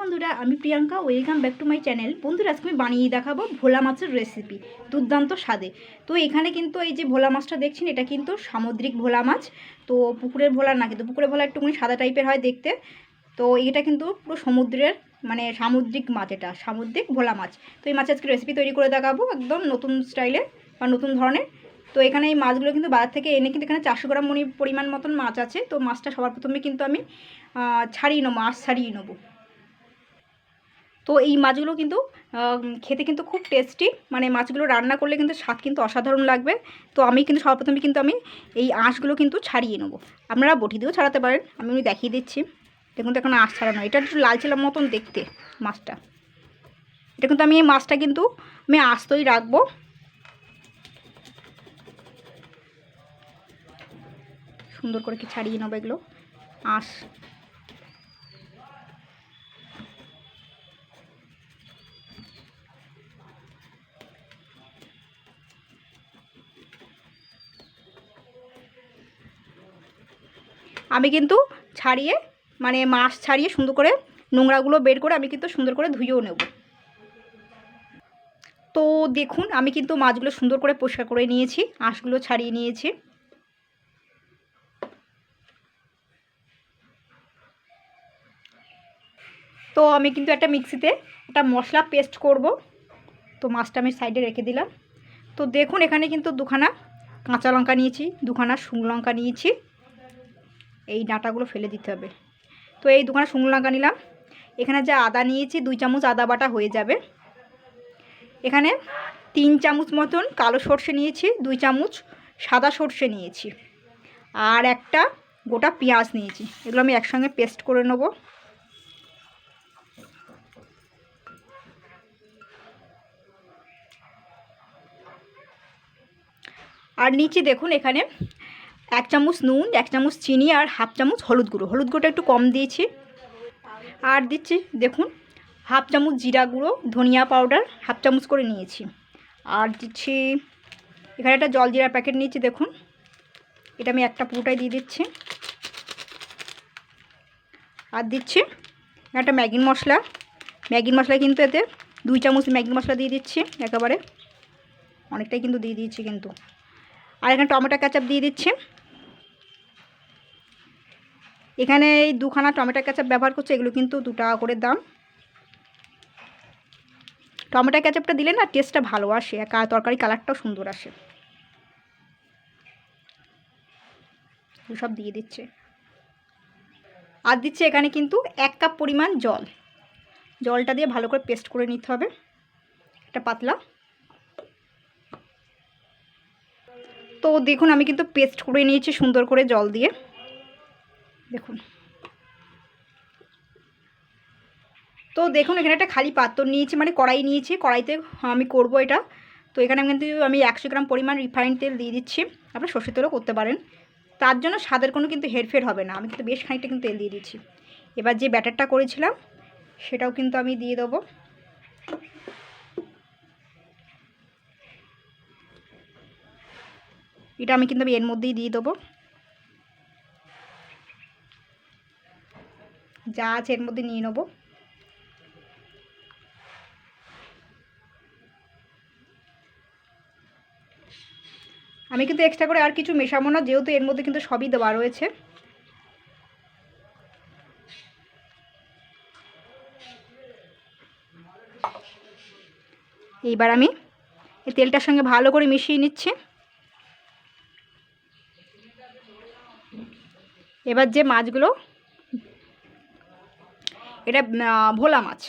বন্ধুরা, আমি Priyanka welcome back to my channel বন্ধুরা, আজকে আমি বানিয়ে দেখাবো ভোলা মাছের রেসিপি দুর্দান্ত স্বাদে। তো এখানে কিন্তু এই যে ভোলা মাছটা দেখছেন, এটা কিন্তু সামুদ্রিক ভোলা মাছ। তো পুকুরের ভোলা না, কিন্তু পুকুরের ভোলা একটুখানি সাদা টাইপের হয় দেখতে। তো এটা কিন্তু পুরো সমুদ্রের মানে সামুদ্রিক মাছ এটা, সামুদ্রিক ভোলা মাছ। তো এই মাছ আজকে রেসিপি তৈরি করে দেখাবো একদম নতুন স্টাইলে বা নতুন ধরনের। তো এখানে এই মাছগুলো কিন্তু বাজার থেকে এনে কিন্তু এখানে চারশো গ্রাম পরিমাণ মতন মাছ আছে। তো মাছটা সবার প্রথমে কিন্তু আমি ছাড়িয়ে নেব, মাছ ছাড়িয়ে নেব। তো এই মাছগুলো কিন্তু খেতে কিন্তু খুব টেস্টি মানে মাছগুলো রান্না করলে কিন্তু স্বাদ কিন্তু অসাধারণ লাগবে। তো আমি কিন্তু সর্বপ্রথমে কিন্তু আমি এই আঁশগুলো কিন্তু ছাড়িয়ে নেব। আপনারা বটি দিয়েও ছাড়াতে পারেন। আমি দেখিয়ে দিচ্ছি। দেখুন তো এখন আঁশ ছাড়ানো। এটা একটু লালচেলার মতন দেখতে মাছটা। এটা কিন্তু আমি এই মাছটা কিন্তু আমি আস্তই রাখব। সুন্দর করে কি ছাড়িয়ে নেব এগুলো? আঁশ। আমি কিন্তু ছাড়িয়ে মানে মাছ ছাড়িয়ে সুন্দর করে নোংরাগুলো বের করে আমি কিন্তু সুন্দর করে ধুয়েও নেব। তো দেখুন, আমি কিন্তু মাছগুলো সুন্দর করে পরিষ্কার করে নিয়েছি, আঁশগুলো ছাড়িয়ে নিয়েছি। তো আমি কিন্তু একটা মিক্সিতে একটা মশলা পেস্ট করব। তো মাছটা আমি সাইডে রেখে দিলাম। তো দেখুন, এখানে কিন্তু দুখানা কাঁচা লঙ্কা নিয়েছি, দুখানা শুকনো লঙ্কা নিয়েছি। এই ডাঁটাগুলো ফেলে দিতে হবে। তো এই দুখানা শুকনো লঙ্কা নিলাম। এখানে যে আদা নিয়েছি, দুই চামচ আদা বাটা হয়ে যাবে। এখানে তিন চামচ মতন কালো সর্ষে নিয়েছি, দুই চামচ সাদা সর্ষে নিয়েছি। আর একটা গোটা পেঁয়াজ নিয়েছি। এগুলো আমি একসঙ্গে পেস্ট করে নেব। আর নিচে দেখুন, এখানে এক চামচ নুন, এক চামচ চিনি আর হাফ চামচ হলুদ গুঁড়ো। হলুদ গুঁড়োটা একটু কম দিয়েছি। আর দিচ্ছি, দেখুন, হাফ চামচ জিরা গুঁড়ো, ধনিয়া পাউডার হাফ চামচ করে নিয়েছি। আর দিচ্ছি, এখানে একটা জল জিরার প্যাকেট নিয়েছি, দেখুন। এটা আমি একটা পুরোটাই দিয়ে দিচ্ছি। আর দিচ্ছি একটা ম্যাগি মশলা। ম্যাগি মশলা কিন্তু এতে দুই চামচ ম্যাগি মশলা দিয়ে দিচ্ছি, একেবারে। অনেকটাই কিন্তু দিয়ে দিয়েছি কিন্তু। আর এখানে টমেটো ক্যাচাপ দিয়ে দিচ্ছি। এখানে এই দুখানা টমেটো ক্যাচাপ ব্যবহার করছে, এগুলো কিন্তু দু টাকা করে দাম। টমেটো ক্যাচাপটা দিলে না টেস্টটা ভালো আসে, আর তরকারি কালারটাও সুন্দর আসে। সব দিয়ে দিচ্ছে। আর দিচ্ছে এখানে কিন্তু এক কাপ পরিমাণ জল। জলটা দিয়ে ভালো করে পেস্ট করে নিতে হবে, একটা পাতলা। তো দেখুন, আমি কিন্তু পেস্ট করে নিয়েছি সুন্দর করে জল দিয়ে। দেখুন। তো দেখুন, এখানে একটা খালি পাত্র নিয়েছি মানে কড়াই নিয়েছি। কড়াইতে আমি করব এটা। তো এখানে আমি কিন্তু আমি একশো গ্রাম পরিমাণ রিফাইন্ড তেল দিয়ে দিচ্ছি। আপনার সর্ষের তেলও করতে পারেন। তার জন্য স্বাদের কোনো কিন্তু হেরফের হবে না। আমি কিন্তু বেশ খানিকটা কিন্তু তেল দিয়ে দিচ্ছি। এবার যে ব্যাটারটা করেছিলাম, সেটাও কিন্তু আমি দিয়ে দেবো। এটা আমি কিন্তু আমি এর মধ্যেই দিয়ে দেবো। যা আছে এর মধ্যে নিয়ে নেব। আমি কিন্তু এক্সট্রা করে আর কিছু মেশাবো না, যেহেতু এর মধ্যে কিন্তু সবই দেওয়া রয়েছে। এইবার আমি এই তেলটার সঙ্গে ভালো করে মিশিয়ে নিচ্ছি। এবার যে মাছগুলো এটা ভোলা মাছ।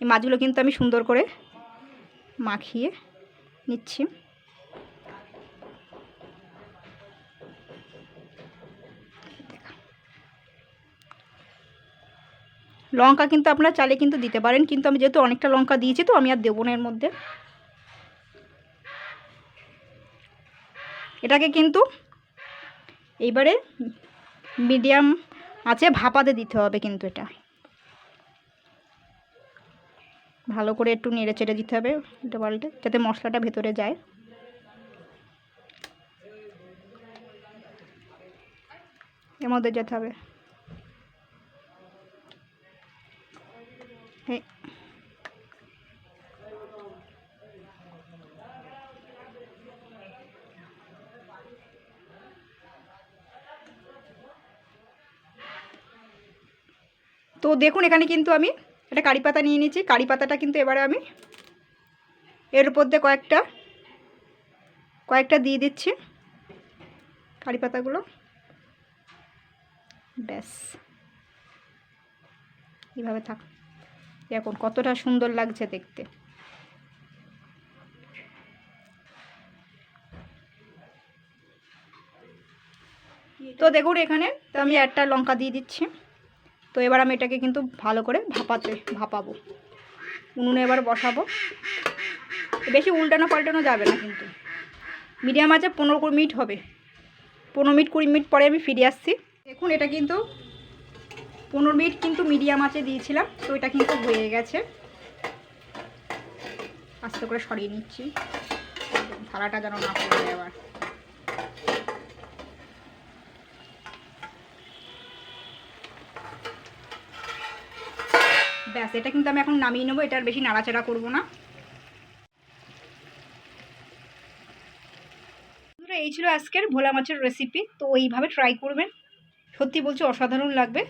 এই মাছগুলো কিন্তু আমি সুন্দর করে মাখিয়ে নিচ্ছি। লঙ্কা কিন্তু আপনারা চালে কিন্তু দিতে পারেন, কিন্তু আমি যেহেতু অনেকটা লঙ্কা দিয়েছি, তো আমি আর দেবো না এর মধ্যে। এটাকে কিন্তু এইবারে মিডিয়াম আছে, ভাপাতে দিতে হবে কিন্তু এটা। ভালো করে একটু নেড়ে চেড়ে দিতে হবে উল্টে পাল্টে, যাতে মশলাটা ভেতরে যায়। এর মধ্যে যেতে হবে। তো দেখুন, এখানে কিন্তু আমি একটা কারি পাতা নিয়ে নিয়েছি। কারি পাতাটা কিন্তু এবারে আমি এর উপর দিয়ে কয়েকটা কয়েকটা দিয়ে দিচ্ছি কারি পাতাগুলো। ব্যাস। এইভাবে থাক। দেখুন কতটা সুন্দর লাগছে দেখতে। তো দেখুন এখানে তো আমি একটা লঙ্কা দিয়ে দিচ্ছি। তো এবার আমি এটাকে কিন্তু ভালো করে ভাপাতে, ভাপাবো। উনুনে এবার বসাবো। বেশি উল্টানো পাল্টানো যাবে না কিন্তু। মিডিয়াম আছে, পনেরো কুড়ি মিনিট হবে। পনেরো মিনিট, কুড়ি মিনিট পরে আমি ফিরে আসছি। দেখুন, এটা কিন্তু পনেরো মিনিট কিন্তু মিডিয়াম আছে দিয়েছিলাম, তো এটা কিন্তু হয়ে গেছে। আস্তে করে সরিয়ে নিচ্ছি। থালাটা যেন না পড়ে আবার। ব্যাস এটা কিন্তু আমি এখন নামিয়ে নেব এটা আর বেশি নাড়াচাড়া করব না। এই ছিল আজকের ভোলা মাছের রেসিপি তো এইভাবে ট্রাই করবেন। সত্যি বলছি, অসাধারণ লাগবে।